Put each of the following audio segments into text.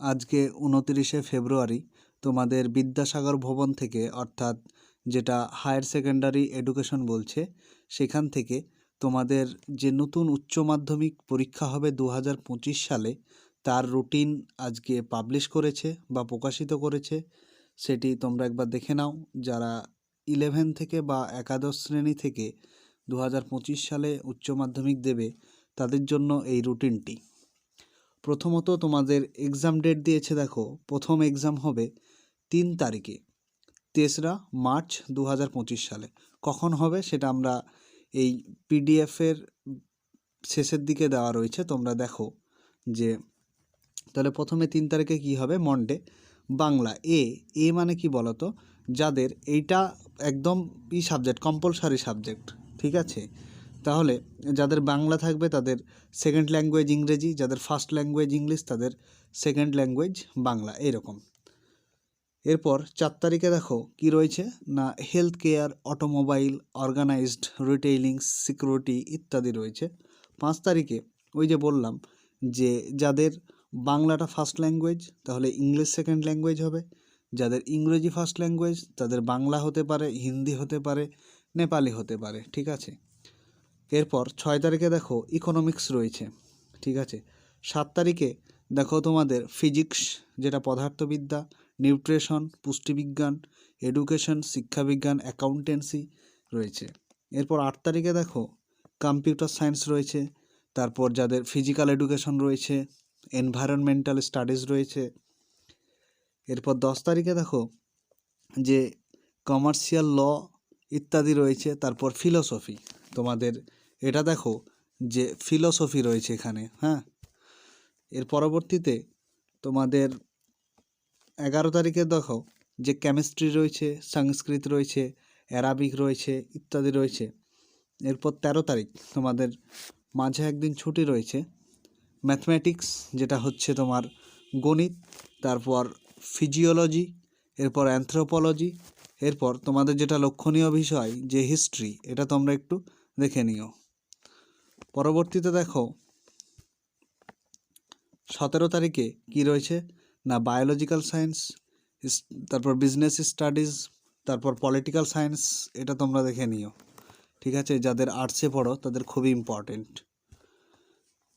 আজকে উনতিরিশে ফেব্রুয়ারি তোমাদের বিদ্যাসাগর ভবন থেকে, অর্থাৎ যেটা হায়ার সেকেন্ডারি এডুকেশন বলছে, সেখান থেকে তোমাদের যে নতুন উচ্চ মাধ্যমিক পরীক্ষা হবে দু হাজার পঁচিশ সালে, তার রুটিন আজকে পাবলিশ করেছে বা প্রকাশিত করেছে। সেটি তোমরা একবার দেখে নাও। যারা ইলেভেন থেকে বা একাদশ শ্রেণি থেকে দু হাজার পঁচিশ সালে উচ্চ মাধ্যমিক দেবে, তাদের জন্য এই রুটিনটি। প্রথমত তোমাদের এক্সাম ডেট দিয়েছে দেখো, প্রথম এক্সাম হবে তিন তারিখে, তেসরা মার্চ দু হাজার পঁচিশ সালে। কখন হবে সেটা আমরা এই পিডিএফের শেষের দিকে দেওয়া রয়েছে, তোমরা দেখো যে তাহলে প্রথমে তিন তারিখে কি হবে? মন্ডে বাংলা এ এ মানে কি বলতো? যাদের এইটা একদম ই সাবজেক্ট কম্পালসারি সাবজেক্ট ঠিক আছে? তাহলে যাদের বাংলা থাকবে তাদের সেকেন্ড ল্যাঙ্গুয়েজ ইংরেজি, যাদের ফার্স্ট ল্যাঙ্গুয়েজ ইংলিশ তাদের সেকেন্ড ল্যাঙ্গুয়েজ বাংলা, এরকম। এরপর চার তারিখে দেখো কি রয়েছে? না health care automobile organized retailing security ইত্যাদি রয়েছে। পাঁচ তারিখে ওই যে বললাম যে যাদের বাংলাটা ফার্স্ট ল্যাঙ্গুয়েজ তাহলে ইংলিশ সেকেন্ড ল্যাঙ্গুয়েজ হবে। যাদের ইংরেজি ফার্স্ট ল্যাঙ্গুয়েজ তাদের বাংলা হতে পারে, হিন্দি হতে পারে, নেপালি হতে পারে, ঠিক আছে? এরপর ছয় তারিখে দেখো ইকোনমিক্স রয়েছে, ঠিক আছে? সাত তারিখে দেখো তোমাদের ফিজিক্স যেটা পদার্থবিদ্যা নিউট্রিশন পুষ্টিবিজ্ঞান এডুকেশন শিক্ষাবিজ্ঞান অ্যাকাউন্টেন্সি রয়েছে। এরপর আট তারিখে দেখো কম্পিউটার সায়েন্স রয়েছে, তারপর যাদের ফিজিক্যাল এডুকেশন রয়েছে এনভায়রনমেন্টাল স্টাডিজ রয়েছে। এরপর দশ তারিখে দেখো যে কমার্শিয়াল ল ইত্যাদি রয়েছে, তারপর ফিলোসফি তোমাদের, এটা দেখো যে ফিলোসফি রয়েছে এখানে হ্যাঁ? এর পরবর্তীতে তোমাদের এগারো তারিখে দেখো যে কেমিস্ট্রি রয়েছে, সংস্কৃত রয়েছে অ্যারাবিক রয়েছে, ইত্যাদি রয়েছে। এরপর তেরো তারিখ তোমাদের মাঝে একদিন ছুটি রয়েছে। ম্যাথমেটিক্স যেটা হচ্ছে তোমার গণিত, তারপর ফিজিওলজি এরপর অ্যান্থ্রোপোলজি এরপর তোমাদের যেটা লক্ষণীয় বিষয় যে হিস্ট্রি এটা তোমরা একটু দেখে নিও। পরবর্তীতে দেখো, সতেরো তারিখে কি রয়েছে? না বায়োলজিক্যাল সায়েন্স তারপর বিজনেস স্টাডিজ তারপর পলিটিক্যাল সায়েন্স এটা তোমরা দেখে নিও। ঠিক আছে? যাদের আর্টসে পড়ো, তাদের খুবই ইম্পর্টেন্ট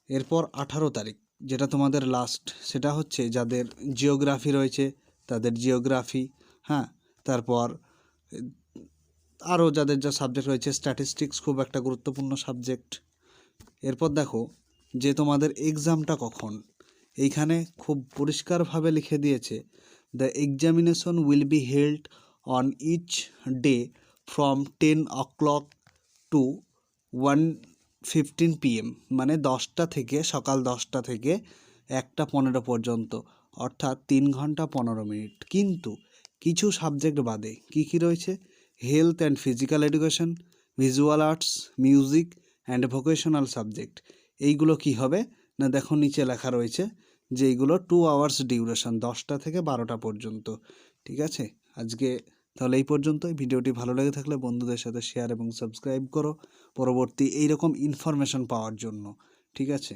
এরপর আঠারো তারিখ, যেটা তোমাদের লাস্ট সেটা হচ্ছে যাদের জিওগ্রাফি রয়েছে, তাদের জিওগ্রাফি হ্যাঁ? তারপর আরও যাদের যা সাবজেক্ট রয়েছে স্ট্যাটিস্টিক্স খুব একটা গুরুত্বপূর্ণ সাবজেক্ট এরপর দেখো যে তোমাদের এক্সামটা কখন? এইখানে খুব পরিষ্কারভাবে লিখে দিয়েছে the examination will be held on each day from ten o'clock to one fifteen PM মানে দশটা থেকে সকাল দশটা থেকে একটা পনেরো পর্যন্ত, অর্থাৎ তিন ঘণ্টা পনেরো মিনিট। কিন্তু কিছু সাবজেক্ট বাদে কী কী রয়েছে? Health and physical education visual arts music and vocational subject এইগুলো কি হবে? না দেখো নিচে লেখা রয়েছে যে এইগুলো টু আওয়ার্স ডিউরেশন দশটা থেকে বারোটা পর্যন্ত। ঠিক আছে? আজকে তাহলে এই পর্যন্তই। ভিডিওটি ভালো লেগে থাকলে বন্ধুদের সাথে শেয়ার এবং সাবস্ক্রাইব করো। পরবর্তী এইরকম ইনফরমেশন পাওয়ার জন্য। ঠিক আছে?